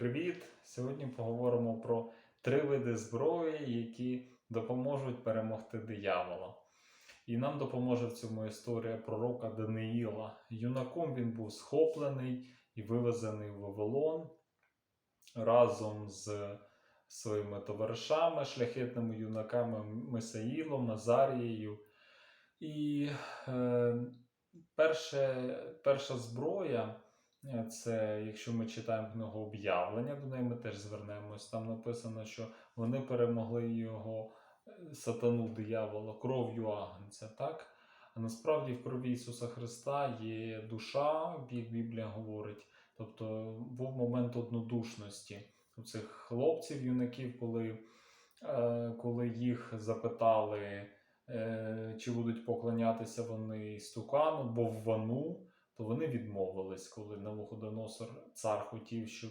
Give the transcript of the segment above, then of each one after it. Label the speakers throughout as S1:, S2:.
S1: Привіт! Сьогодні поговоримо про три види зброї, які допоможуть перемогти диявола. І нам допоможе в цьому історія пророка Даниїла. Юнаком він був схоплений і вивезений в Вавилон разом з своїми товаришами, шляхетними юнаками Месаїлом, Азарією. І е, перше, перша зброя. Е, Це, якщо ми читаємо книгу об'явлення, до неї ми теж звернемось. Там написано, що вони перемогли його е, сатану диявола кров'ю агнця. Так? А насправді в крові Ісуса Христа є душа, як Біблія говорить. Тобто був момент однодушності у цих хлопців, юнаків, коли, е, коли їх запитали, чи будуть поклонятися вони стукану, бо вану то вони відмовились, коли Навуходоносор цар хотів, щоб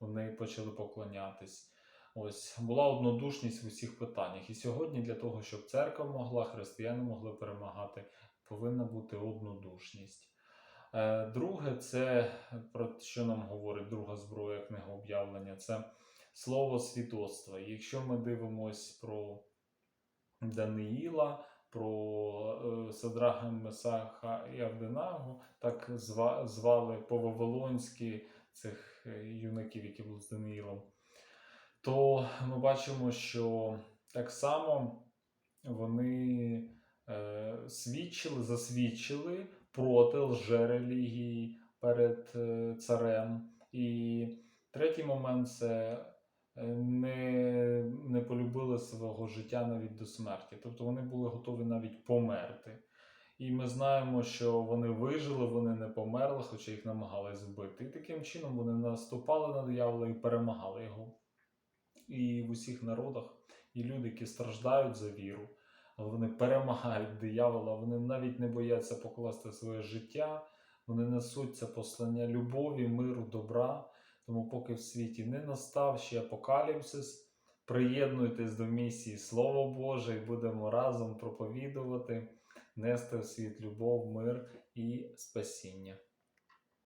S1: вони почали поклонятись. Ось була однодушність в усіх питаннях. І сьогодні для того, щоб церква могла, християни могли перемагати, повинна бути однодушність. Е, Друге, це про що нам говорить друга зброя книга об'явлення, це слово свідоцтва. Якщо ми дивимось про Даниїла, про Садраха Месаха і Авденагу, так звали по-вавилонськи цих е, юнаків, які були з Даниїлом, то ми бачимо, що так само вони е, свідчили, засвідчили проти лжерелігії перед е, царем. І третій момент це не, не полюбили свого життя навіть до смерті. Тобто вони були готові навіть померти. І ми знаємо, що вони вижили, вони не померли, хоча їх намагались вбити. І таким чином вони наступали на диявола і перемагали його. І в усіх народах є люди, які страждають за віру, вони перемагають диявола, вони навіть не бояться покласти своє життя, вони несуть це послання любові, миру, добра. Тому, поки в світі не настав ще апокаліпсис, приєднуйтесь до місії Слово Боже і будемо разом проповідувати, нести в світ любов, мир і спасіння.